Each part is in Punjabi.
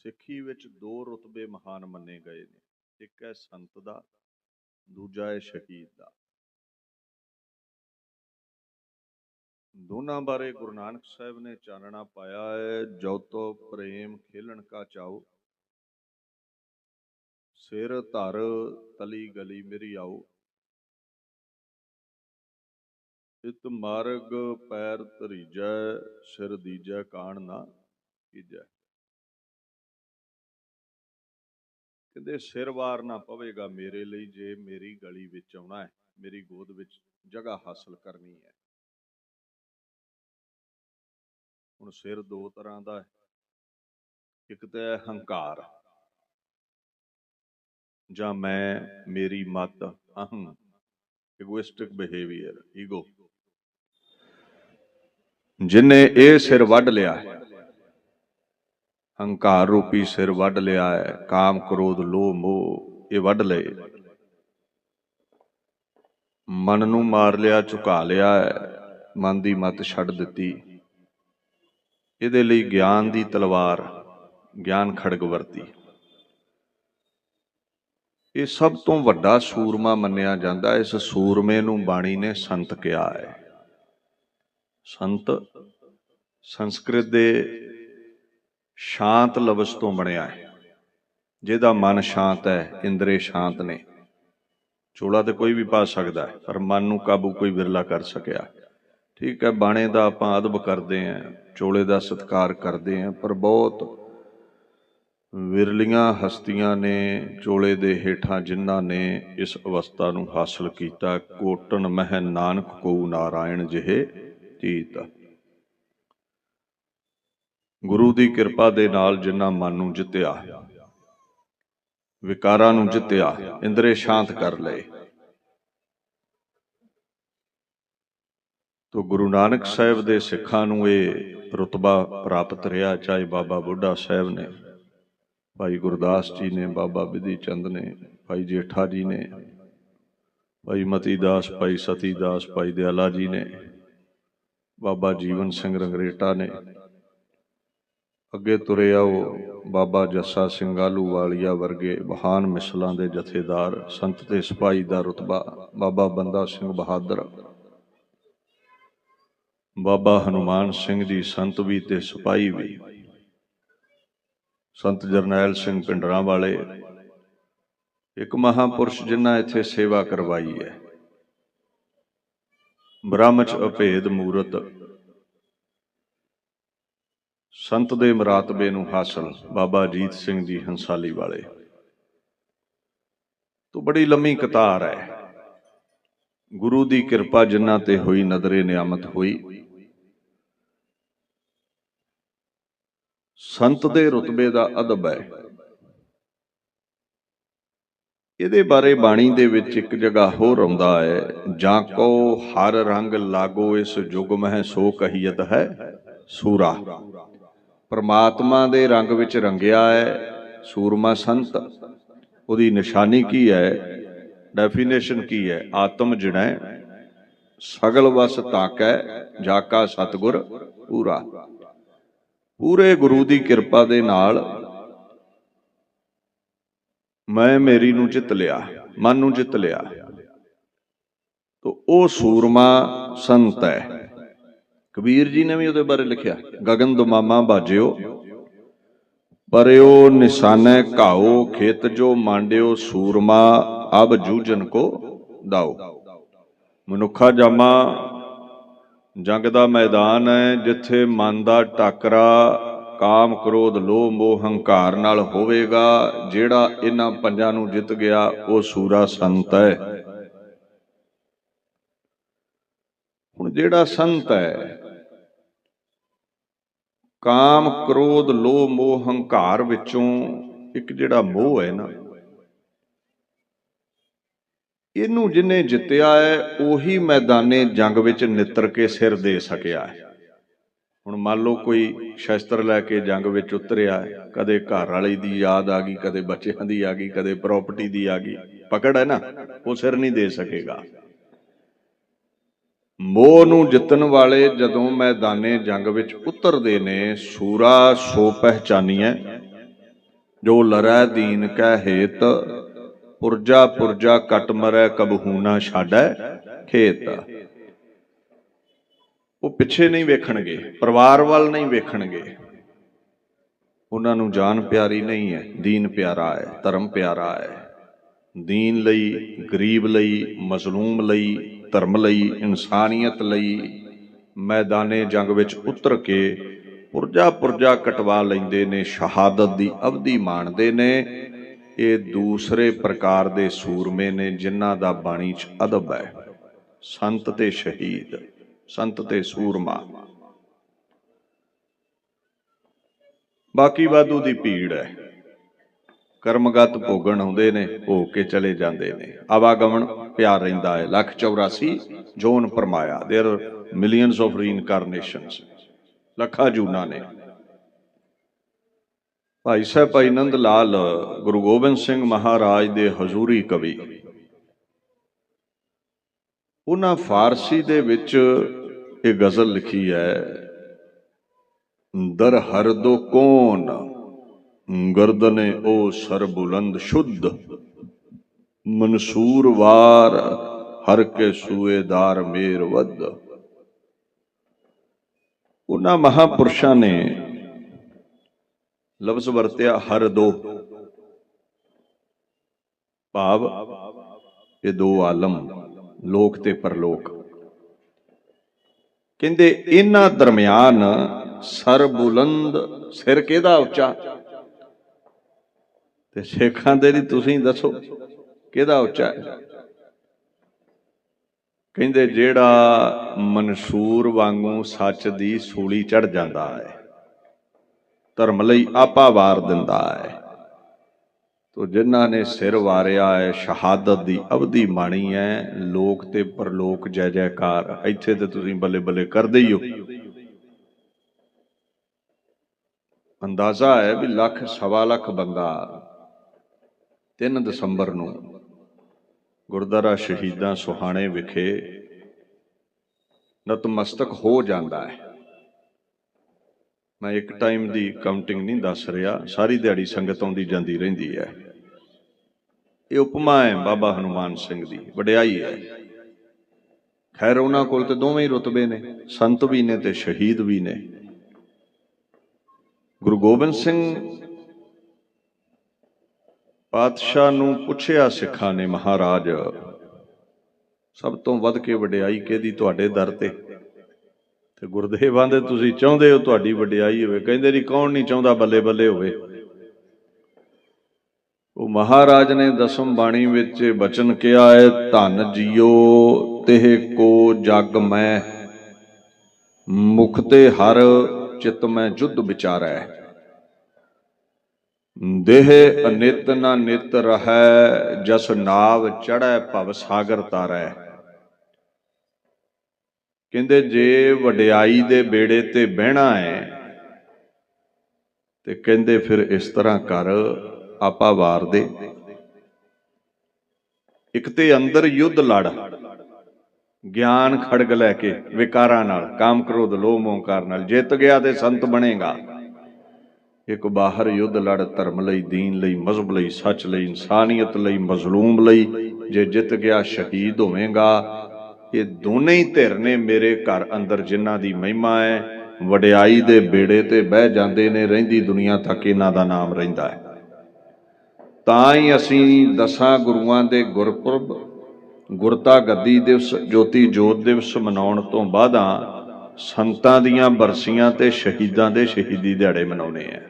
ਸਿੱਖੀ ਵਿੱਚ ਦੋ ਰੁਤਬੇ ਮਹਾਨ ਮੰਨੇ ਗਏ ਨੇ, ਇੱਕ ਹੈ ਸੰਤ ਦਾ, ਦੂਜਾ ਹੈ ਸ਼ਹੀਦ ਦਾ। ਦੋਨਾਂ ਬਾਰੇ ਗੁਰੂ ਨਾਨਕ ਸਾਹਿਬ ਨੇ ਚਾਨਣਾ ਪਾਇਆ ਹੈ, ਜੋ ਪ੍ਰੇਮ ਖੇਲਣ ਕਾ ਚਾਓ ਸਿਰ ਧਰ ਤਲੀ ਗਲੀ ਮੇਰੀ ਆਓ। ਇਤ ਮਾਰਗ ਪੈਰ ਧਰੀਜੈ, ਸਿਰ ਦੀਜੈ ਕਾਣ ਨਾ ਕੀਜੈ। ਕਹਿੰਦੇ, ਸਿਰ ਵਾਰ ਨਾ ਪਵੇਗਾ ਮੇਰੇ ਲਈ ਜੇ ਮੇਰੀ ਗਲੀ ਵਿੱਚ ਆਉਣਾ ਹੈ, ਮੇਰੀ ਗੋਦ ਵਿੱਚ ਜਗ੍ਹਾ ਹਾਸਲ ਕਰਨੀ ਹੈ। ਹੁਣ ਸਿਰ ਦੋ ਤਰ੍ਹਾਂ ਦਾ ਹੈ। ਇੱਕ ਤਾਂ ਹੈ ਹੰਕਾਰ। ਜਾਂ ਮੈਂ, ਮੇਰੀ ਮਤ, ਅਹੰ ਇਗੋਇਸਟਿਕ ਬਿਹੇਵੀਅਰ ਈਗੋ ਜਿਨੇ ਇਹ ਸਿਰ ਵੱਢ ਲਿਆ ਹੈ ਹੰਕਾਰ ਰੂਪੀ ਸਿਰ ਵੱਢ ਲਿਆ ਹੈ, ਕਾਮ ਕ੍ਰੋਧ ਲੋਭ ਮੋਹ, ਇਹ ਵੱਢ ਲਏ। ਮਨ ਨੂੰ ਮਾਰ ਲਿਆ, ਝੁਕਾ ਲਿਆ ਹੈ, ਮਨ ਦੀ ਮਤ ਛੱਡ ਦਿੱਤੀ। ਇਹਦੇ ਲਈ ਗਿਆਨ ਦੀ ਤਲਵਾਰ, ਗਿਆਨ ਖੜਗ ਵਰਤੀ। ਇਹ ਸਭ ਤੋਂ ਵੱਡਾ ਸੂਰਮਾ ਮੰਨਿਆ ਜਾਂਦਾ, ਇਸ ਸੂਰਮੇ ਨੂੰ ਬਾਣੀ ਨੇ ਸੰਤ ਕਿਹਾ ਹੈ। ਸੰਤ ਸੰਸਕ੍ਰਿਤ ਦੇ ਸ਼ਾਂਤ ਲਫ਼ਜ਼ ਤੋਂ ਬਣਿਆ ਹੈ। ਜਿਹਦਾ ਮਨ ਸ਼ਾਂਤ ਹੈ, ਇੰਦਰੇ ਸ਼ਾਂਤ ਨੇ। ਚੋਲਾ ਤੇ ਕੋਈ ਵੀ ਪਾ ਸਕਦਾ ਹੈ, ਪਰ ਮਨ ਨੂੰ ਕਾਬੂ ਕੋਈ ਵਿਰਲਾ ਕਰ ਸਕਿਆ। ਠੀਕ ਹੈ, ਬਾਣੇ ਦਾ ਆਪਾਂ ਅਦਬ ਕਰਦੇ ਆਂ ਚੋਲੇ ਦਾ ਸਤਿਕਾਰ ਕਰਦੇ ਆਂ ਪਰ ਬਹੁਤ ਵਿਰਲੀਆਂ ਹਸਤੀਆਂ ਨੇ, ਚੋਲੇ ਦੇ ਹੇਠਾਂ ਜਿਨ੍ਹਾਂ ਨੇ ਇਸ ਅਵਸਥਾ ਨੂੰ ਹਾਸਲ ਕੀਤਾ, ਕੋਟਨ ਮਹਿ ਨਾਨਕ ਕੋ ਨਾਰਾਇਣ ਜਿਹੇ ਤੀਤ। ਗੁਰੂ ਦੀ ਕਿਰਪਾ ਦੇ ਨਾਲ ਜਿਨ੍ਹਾਂ ਮਨ ਨੂੰ ਜਿੱਤਿਆ, ਵਿਕਾਰਾਂ ਨੂੰ ਜਿੱਤਿਆ, ਇੰਦਰੇ ਸ਼ਾਂਤ ਕਰ ਲਏ। ਤੋ ਗੁਰੂ ਨਾਨਕ ਸਾਹਿਬ ਦੇ ਸਿੱਖਾਂ ਨੂੰ ਇਹ ਰਤਬਾ ਪ੍ਰਾਪਤ ਰਿਹਾ, ਚਾਹੇ ਬਾਬਾ ਬੁੱਢਾ ਸਾਹਿਬ ਨੇ, ਭਾਈ ਗੁਰਦਾਸ ਜੀ ਨੇ, ਬਾਬਾ ਬਿਧੀ ਚੰਦ ਨੇ, ਭਾਈ ਜੇਠਾ ਜੀ ਨੇ, ਭਾਈ ਮਤੀ ਦਾਸ, ਭਾਈ ਸਤੀ ਦਾਸ, ਭਾਈ ਦਿਆਲਾ ਜੀ ਨੇ, ਬਾਬਾ ਜੀਵਨ ਸਿੰਘ ਰੰਗਰੇਟਾ ਨੇ ਅੱਗੇ ਤੁਰੇ ਆਓ ਬਾਬਾ ਜੱਸਾ ਸਿੰਘ ਆਲੂ ਵਾਲੀਆ ਵਰਗੇ ਮਹਾਨ ਮਿਸਲਾਂ ਦੇ ਜਥੇਦਾਰ, ਸੰਤ ਤੇ ਸਿਪਾਹੀ ਦਾ ਰਤਬਾ, ਬਾਬਾ ਬੰਦਾ ਸਿੰਘ ਬਹਾਦਰ। ਬਾਬਾ ਹਨੂਮਾਨ ਸਿੰਘ ਜੀ ਸੰਤ ਵੀ ਤੇ ਸਿਪਾਹੀ ਵੀ। ਸੰਤ ਜਰਨੈਲ ਸਿੰਘ ਪਿੰਡਰਾਂ ਵਾਲੇ। ਇੱਕ ਮਹਾਪੁਰਸ਼ ਜਿਨ੍ਹਾਂ ਇੱਥੇ ਸੇਵਾ ਕਰਵਾਈ ਹੈ। ਬ੍ਰਹਮਚ ਅਭੇਦ ਮੂਰਤ ਸੰਤ ਦੇ ਮਰਾਤਬੇ ਨੂੰ ਹਾਸਲ ਬਾਬਾ ਅਜੀਤ ਸਿੰਘ ਜੀ ਹੰਸਾਲੀ ਵਾਲੇ। ਤੋਂ ਬੜੀ ਲੰਮੀ ਕਤਾਰ ਹੈ ਗੁਰੂ ਦੀ ਕਿਰਪਾ ਜਿਨ੍ਹਾਂ ਤੇ ਹੋਈ ਨਦਰੇ ਨਿਆਮਤ ਹੋਈ। ਸੰਤ ਦੇ ਰਤਬੇ ਦਾ ਅਦਬ ਹੈ ਇਹਦੇ ਬਾਰੇ ਬਾਣੀ ਦੇ ਵਿੱਚ ਇੱਕ ਜਗ੍ਹਾ ਹੋਰ ਆਉਂਦਾ ਹੈ ਜਾਂ ਕੋ ਹਰ ਰੰਗ ਲਾਗੋ ਇਸ ਜੁਗ ਮਹਿ ਸੋ ਕਹੀਤ ਹੈ ਸੂਰਾ। ਪਰਮਾਤਮਾ ਦੇ ਰੰਗ ਵਿੱਚ ਰੰਗਿਆ ਹੈ, ਸੂਰਮਾ ਸੰਤ। ਉਹਦੀ ਨਿਸ਼ਾਨੀ ਕੀ ਹੈ? ਡੈਫੀਨੇਸ਼ਨ ਕੀ ਹੈ? ਆਤਮ ਜਿਹੜਾ ਸਗਲ ਵਸ ਤਾਕੈ, ਜਾਕਾ ਸਤਗੁਰ ਪੂਰਾ। ਪੂਰੇ ਗੁਰੂ ਦੀ ਕਿਰਪਾ ਦੇ ਨਾਲ ਮੈਂ ਮੇਰੀ ਨੂੰ ਜਿੱਤ ਲਿਆ, ਮਨ ਨੂੰ ਜਿੱਤ ਲਿਆ। ਤੋ ਉਹ ਸੂਰਮਾ ਸੰਤ ਹੈ। ਕਬੀਰ ਜੀ ਨੇ ਵੀ ਉਹਦੇ ਬਾਰੇ ਲਿਖਿਆ, ਗਗਨ ਦੁਮਾਮਾ ਬਾਜਿਓ। ਪਰਿਓ ਨਿਸ਼ਾਨੇ ਘਾਓ, ਖੇਤ ਜੋ ਮਾਂਡਿਓ ਸੂਰਮਾ, ਅਬ ਜੂਜਨ ਕੋ ਦਾਓ। ਮਨੁੱਖਾ ਜਾਮਾ, ਜੰਗ ਦਾ ਮੈਦਾਨ ਹੈ, ਜਿੱਥੇ ਮਨ ਦਾ ਟਾਕਰਾ, ਕਾਮ ਕ੍ਰੋਧ, ਲੋਭ, ਮੋਹ, ਹੰਕਾਰ ਨਾਲ ਹੋਵੇਗਾ, ਜਿਹੜਾ ਇਹਨਾਂ ਪੰਜਾਂ ਨੂੰ ਜਿੱਤ ਗਿਆ, ਉਹ ਸੂਰਾ ਸੰਤ ਹੈ। ਹੁਣ ਜਿਹੜਾ ਸੰਤ ਹੈ ਕਾਮ, ਕ੍ਰੋਧ, ਲੋਭ, ਮੋਹ, ਹੰਕਾਰ ਵਿੱਚੋਂ ਇੱਕ ਜਿਹੜਾ ਮੋਹ ਹੈ ਨਾ, ਇਹਨੂੰ ਜਿਨੇ ਜਿੱਤਿਆ ਹੈ, ਉਹੀ ਮੈਦਾਨੇ ਜੰਗ ਵਿੱਚ ਨਿੱਤਰ ਕੇ ਸਿਰ ਦੇ ਸਕਿਆ ਹੈ। ਹੁਣ ਮੰਨ ਲਓ ਕੋਈ ਸ਼ਸਤਰ ਲੈ ਕੇ ਜੰਗ ਵਿੱਚ ਉਤਰਿਆ ਹੈ, ਕਦੇ ਘਰ ਵਾਲੇ ਦੀ ਯਾਦ ਆ ਗਈ, ਕਦੇ ਬੱਚਿਆਂ ਦੀ ਆ ਗਈ, ਕਦੇ ਪ੍ਰਾਪਰਟੀ ਦੀ ਆ ਗਈ, ਪਕੜ ਹੈ ਨਾ, ਉਹ ਸਿਰ ਨਹੀਂ ਦੇ ਸਕੇਗਾ। ਮੋਹ ਨੂੰ ਜਿੱਤਣ ਵਾਲੇ ਜਦੋਂ ਮੈਦਾਨੇ ਜੰਗ ਵਿੱਚ ਉਤਰਦੇ ਨੇ, ਸੂਰਾ ਸੋ ਪਹਿਚਾਨੀਐ। ਜੋ ਲਰੈ ਦੀਨ ਕੈ ਹੇਤ, ਪੁਰਜਾ ਪੁਰਜਾ ਕਟ ਮਰੈ ਕਬਹੂਨਾ ਛਾੜੈ ਖੇਤ। ਉਹ ਪਿੱਛੇ ਨਹੀਂ ਵੇਖਣਗੇ, ਪਰਿਵਾਰ ਵੱਲ ਨਹੀਂ ਵੇਖਣਗੇ। ਉਹਨਾਂ ਨੂੰ ਜਾਨ ਪਿਆਰੀ ਨਹੀਂ ਹੈ ਦੀਨ ਪਿਆਰਾ ਹੈ ਧਰਮ ਪਿਆਰਾ ਹੈ ਦੀਨ ਲਈ, ਗਰੀਬ ਲਈ, ਮਜ਼ਲੂਮ ਲਈ ਧਰਮ ਲਈ, ਇਨਸਾਨੀਅਤ ਲਈ ਮੈਦਾਨੇ ਜੰਗ ਵਿੱਚ ਉਤਰ ਕੇ ਪੁਰਜਾ ਪੁਰਜਾ ਕਟਵਾ ਲੈਂਦੇ ਨੇ, ਸ਼ਹਾਦਤ ਦੀ ਅਵਧੀ ਮਾਣਦੇ ਨੇ। ਇਹ ਦੂਸਰੇ ਪ੍ਰਕਾਰ ਦੇ ਸੂਰਮੇ ਨੇ ਜਿਨ੍ਹਾਂ ਦਾ ਬਾਣੀ 'ਚ ਅਦਬ ਹੈ। ਸੰਤ ਤੇ ਸ਼ਹੀਦ, ਸੰਤ ਤੇ ਸੂਰਮਾ। ਬਾਕੀ ਵਾਧੂ ਦੀ ਭੀੜ ਹੈ। ਕਰਮਗਤ ਭੋਗਣ ਆਉਂਦੇ ਨੇ ਹੋ ਕੇ ਚਲੇ ਜਾਂਦੇ ਨੇ ਆਵਾਗਮਨ ਪਿਆਰ ਰਹਿੰਦਾ ਹੈ ਲੱਖ 84 ਜੋਨ ਪਰਮਾਇਆ देयर ਮਿਲੀਅਨਸ ਆਫ ਰੀਇਨਕਾਰਨੇਸ਼ਨਸ ਲੱਖਾਂ ਜੂਨਾ ਨੇ ਭਾਈ ਸਾਹਿਬ ਭਾਈ ਨੰਦ ਲਾਲ ਗੁਰੂ ਗੋਬਿੰਦ ਸਿੰਘ ਮਹਾਰਾਜ ਦੇ ਹਜ਼ੂਰੀ ਕਵੀ ਉਹਨਾਂ ਫਾਰਸੀ ਦੇ ਵਿੱਚ ਇਹ ਗਜ਼ਲ ਲਿਖੀ ਹੈ ਦਰ ਹਰ ਦੋ ਕੌਣ ਗਰਦਨੇ ਉਹ ਸਰਬੁਲੰਦ ਸ਼ੁੱਧ। ਮਨਸੂਰ ਵਾਰ, ਹਰ ਕੇ ਸੂਏਦਾਰ ਮੇਰ ਵੱਧ। ਉਹਨਾਂ ਮਹਾਪੁਰਸ਼ਾਂ ਨੇ ਲਫ਼ਜ਼ ਵਰਤਿਆ, ਹਰ ਦੋ। ਭਾਵ, ਇਹ ਦੋ ਆਲਮ, ਲੋਕ ਤੇ ਪਰਲੋਕ। ਕਹਿੰਦੇ, ਇਹਨਾਂ ਦਰਮਿਆਨ ਸਰਬੁਲੰਦ ਸਿਰ ਕਿਹਦਾ ਉੱਚਾ? ਤੇ ਸ਼ੇਖਾਂ ਦੇ ਲਈ ਤੁਸੀਂ ਦੱਸੋ, ਕਿਹਦਾ ਉੱਚਾ ਹੈ? ਕਹਿੰਦੇ, ਜਿਹੜਾ ਮਨਸੂਰ ਵਾਂਗੂ ਸੱਚ ਦੀ ਸੂਲੀ ਚੜ ਜਾਂਦਾ ਹੈ, ਧਰਮ ਲਈ ਆਪਾ ਵਾਰ ਦਿੰਦਾ ਹੈ। ਤੋ ਜਿਨ੍ਹਾਂ ਨੇ ਸਿਰ ਵਾਰਿਆ ਹੈ, ਸ਼ਹਾਦਤ ਦੀ ਅਵਧੀ ਮਾਣੀ ਹੈ, ਲੋਕ ਤੇ ਪਰਲੋਕ ਜੈ ਜੈਕਾਰ, ਇੱਥੇ ਤੇ ਤੁਸੀਂ ਬੱਲੇ ਬੱਲੇ ਕਰਦੇ ਹੀ ਹੋ। ਅੰਦਾਜ਼ਾ ਹੈ ਵੀ ਲੱਖ, ਸਵਾ ਲੱਖ ਬੰਦਾ 3 ਦਸੰਬਰ ਨੂੰ ਗੁਰਦੁਆਰਾ ਸ਼ਹੀਦਾਂ ਸੁਹਾਣੇ ਵਿਖੇ ਨਤਮਸਤਕ ਹੋ ਜਾਂਦਾ ਹੈ। ਮੈਂ ਇੱਕ ਟਾਈਮ ਦੀ ਕਾਊਂਟਿੰਗ ਨਹੀਂ ਦੱਸ ਰਿਹਾ, ਸਾਰੀ ਦਿਹਾੜੀ ਸੰਗਤ ਆਉਂਦੀ ਜਾਂਦੀ ਰਹਿੰਦੀ ਹੈ। ਇਹ ਉਪਮਾ ਹੈ ਬਾਬਾ ਹਨੂਮਾਨ ਸਿੰਘ ਦੀ, ਵਡਿਆਈ ਹੈ। ਖੈਰ, ਉਹਨਾਂ ਕੋਲ ਤੇ ਦੋਵੇਂ ਹੀ ਰੁਤਬੇ ਨੇ, ਸੰਤ ਵੀ ਨੇ ਤੇ ਸ਼ਹੀਦ ਵੀ ਨੇ। ਗੁਰੂ ਗੋਬਿੰਦ ਸਿੰਘ ਪਾਤਸ਼ਾਹ ਨੂੰ ਪੁੱਛਿਆ ਸਿੱਖਾਂ ਨੇ ਮਹਾਰਾਜ, ਸਭ ਤੋਂ ਵੱਧ ਕੇ ਵਡਿਆਈ ਕਿਹਦੀ ਤੁਹਾਡੇ ਦਰ ਤੇ? ਤੇ ਗੁਰਦੇਵਾਂ ਦੇ ਤੁਸੀਂ ਚਾਹੁੰਦੇ ਹੋ ਤੁਹਾਡੀ ਵਡਿਆਈ ਹੋਵੇ, ਕਹਿੰਦੇ ਨਹੀਂ ਕੌਣ ਨਹੀਂ ਚਾਹੁੰਦਾ ਬੱਲੇ ਬੱਲੇ ਹੋਵੇ? ਉਹ ਮਹਾਰਾਜ ਨੇ ਦਸਮ ਬਾਣੀ ਵਿੱਚ ਬਚਨ ਕਿਹਾ ਹੈ, ਧਨ ਜੀਓ ਤਿਹ ਕੋ ਜਗ ਮੈਂ, ਮੁਖ ਤੇ ਹਰ ਚਿਤ ਮੈਂ ਜੁਧ ਵਿਚਾਰੈ। ਦੇਹ ਅਨਿਤ ਨਾ ਨਿਤ ਰਹੈ, ਜਸ ਨਾਵ ਚੜੈ ਭਵ ਸਾਗਰ ਤਾਰੈ। ਕਹਿੰਦੇ, ਜੇ ਵਡਿਆਈ ਦੇ ਬੇੜੇ ਤੇ ਬਹਿਣਾ ਹੈ ਤੇ ਕਹਿੰਦੇ ਫਿਰ ਇਸ ਤਰ੍ਹਾਂ ਕਰ, ਆਪਾ ਵਾਰ ਦੇ। ਇੱਕ ਤੇ ਅੰਦਰ ਯੁੱਧ ਲੜ, ਗਿਆਨ ਖੜਗ ਲੈ ਕੇ, ਵਿਕਾਰਾਂ ਨਾਲ, ਕਾਮ ਕ੍ਰੋਧ, ਲੋਭ ਮੋਹਕਾਰ ਨਾਲ, ਜਿੱਤ ਗਿਆ ਤੇ ਸੰਤ ਬਣੇਗਾ। ਇੱਕ ਬਾਹਰ ਯੁੱਧ ਲੜ, ਧਰਮ ਲਈ, ਦੀਨ ਲਈ, ਮਜ਼ਹਬ ਲਈ, ਸੱਚ ਲਈ, ਇਨਸਾਨੀਅਤ ਲਈ, ਮਜ਼ਲੂਮ ਲਈ, ਜੇ ਜਿੱਤ ਗਿਆ ਸ਼ਹੀਦ ਹੋਵੇਗਾ। ਇਹ ਦੋਨੇ ਹੀ ਧਿਰ ਨੇ ਮੇਰੇ ਘਰ ਅੰਦਰ ਜਿਨ੍ਹਾਂ ਦੀ ਮਹਿਮਾ ਹੈ, ਵਡਿਆਈ ਦੇ ਬੇੜੇ ਤੇ ਬਹਿ ਜਾਂਦੇ ਨੇ, ਰਹਿੰਦੀ ਦੁਨੀਆ ਤੱਕ ਇਹਨਾਂ ਦਾ ਨਾਮ ਰਹਿੰਦਾ ਹੈ। ਤਾਂ ਹੀ ਅਸੀਂ ਦਸਾਂ ਗੁਰੂਆਂ ਦੇ ਗੁਰਪੁਰਬ, ਗੁਰਤਾ ਗੱਦੀ ਦਿਵਸ, ਜੋਤੀ ਜੋਤ ਦਿਵਸ ਮਨਾਉਣ ਤੋਂ ਬਾਅਦਾਂ ਸੰਤਾਂ ਦੀਆਂ ਬਰਸੀਆਂ ਤੇ ਸ਼ਹੀਦਾਂ ਦੇ ਸ਼ਹੀਦੀ ਦਿਹਾੜੇ ਮਨਾਉਨੇ ਆ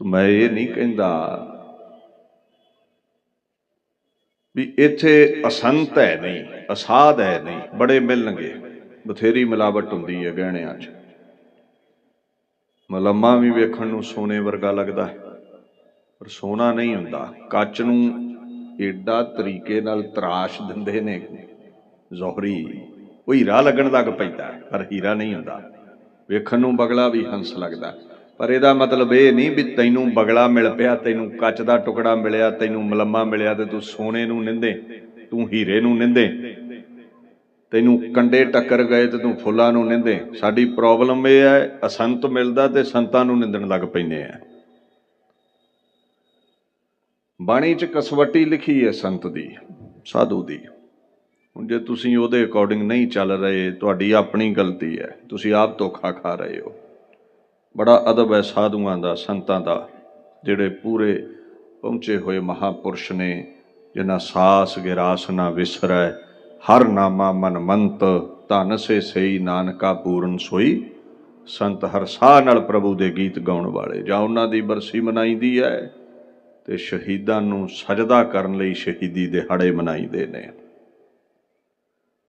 ਤਾਂ ਮੈਂ ਇਹ ਨਹੀਂ ਕਹਿੰਦਾ ਵੀ ਇੱਥੇ ਅਸੰਤ ਹੈ ਨਹੀਂ, ਅਸਾਧ ਹੈ ਨਹੀਂ, ਬੜੇ ਮਿਲਣਗੇ। ਬਥੇਰੀ ਮਿਲਾਵਟ ਹੁੰਦੀ ਹੈ ਗਹਿਣਿਆਂ 'ਚ। ਮਲਮਾ ਵੀ ਵੇਖਣ ਨੂੰ ਸੋਨੇ ਵਰਗਾ ਲੱਗਦਾ ਹੈ, ਪਰ ਸੋਨਾ ਨਹੀਂ ਹੁੰਦਾ। ਕੱਚ ਨੂੰ ਏਡਾ ਤਰੀਕੇ ਨਾਲ ਤਰਾਸ਼ ਦਿੰਦੇ ਨੇ। ਜ਼ੋਹਰੀ ਉਹ ਹੀਰਾ ਲੱਗਣ ਲੱਗ ਪੈਂਦਾ, ਪਰ ਹੀਰਾ ਨਹੀਂ ਹੁੰਦਾ। ਵੇਖਣ ਨੂੰ ਬਗਲਾ ਵੀ ਹੰਸ ਲੱਗਦਾ। ਪਰ ਇਹਦਾ ਮਤਲਬ ਇਹ ਨਹੀਂ ਵੀ ਤੈਨੂੰ ਬਗਲਾ ਮਿਲ ਪਿਆ, ਤੈਨੂੰ ਕੱਚ ਦਾ ਟੁਕੜਾ ਮਿਲਿਆ, ਤੈਨੂੰ ਮਲਮਾ ਮਿਲਿਆ ਤੇ ਤੂੰ ਸੋਨੇ ਨੂੰ ਨਿੰਦੇ, ਤੂੰ ਹੀਰੇ ਨੂੰ ਨਿੰਦੇ। ਤੈਨੂੰ ਕੰਡੇ ਟੱਕਰ ਗਏ ਤੇ ਤੂੰ ਫੁੱਲਾਂ ਨੂੰ ਨਿੰਦੇ। ਸਾਡੀ ਪ੍ਰੋਬਲਮ ਇਹ ਹੈ, ਅਸੰਤ ਮਿਲਦਾ ਤੇ ਸੰਤਾਂ ਨੂੰ ਨਿੰਦਣ ਲੱਗ ਪੈਨੇ ਆ। ਬਾਣੀ ਚ ਕਸਵੱਟੀ ਲਿਖੀ ਹੈ ਸੰਤ ਦੀ, ਸਾਧੂ ਦੀ। ਹੁਣ ਜੇ ਤੁਸੀਂ ਉਹਦੇ ਅਕੋਰਡਿੰਗ ਨਹੀਂ ਚੱਲ ਰਹੇ, ਤੁਹਾਡੀ ਆਪਣੀ ਗਲਤੀ ਹੈ, ਤੁਸੀਂ ਆਪ ਧੋਖਾ ਖਾ ਰਹੇ ਹੋ। ਬੜਾ ਅਦਬ ਹੈ ਸਾਧੂਆਂ ਦਾ, ਸੰਤਾਂ ਦਾ, ਜਿਹੜੇ ਪੂਰੇ ਪਹੁੰਚੇ ਹੋਏ ਮਹਾਪੁਰਸ਼ ਨੇ, ਜਿਨ੍ਹਾਂ ਸਾਸ ਗਿਰਾਸ ਨਾ ਵਿਸਰੈ, ਹਰ ਨਾਮਾ ਮਨ ਮੰਤ ਧਨ ਸੇ ਸਈ ਨਾਨਕਾ ਪੂਰਨ ਸੋਈ। ਸੰਤ ਹਰ ਸਾਹ ਨਾਲ ਪ੍ਰਭੂ ਦੇ ਗੀਤ ਗਾਉਣ ਵਾਲੇ, ਜਾਂ ਉਹਨਾਂ ਦੀ ਬਰਸੀ ਮਨਾਈਦੀ ਹੈ, ਤੇ ਸ਼ਹੀਦਾਂ ਨੂੰ ਸਜਦਾ ਕਰਨ ਲਈ ਸ਼ਹੀਦੀ ਦਿਹਾੜੇ ਮਨਾਈਦੇ ਨੇ।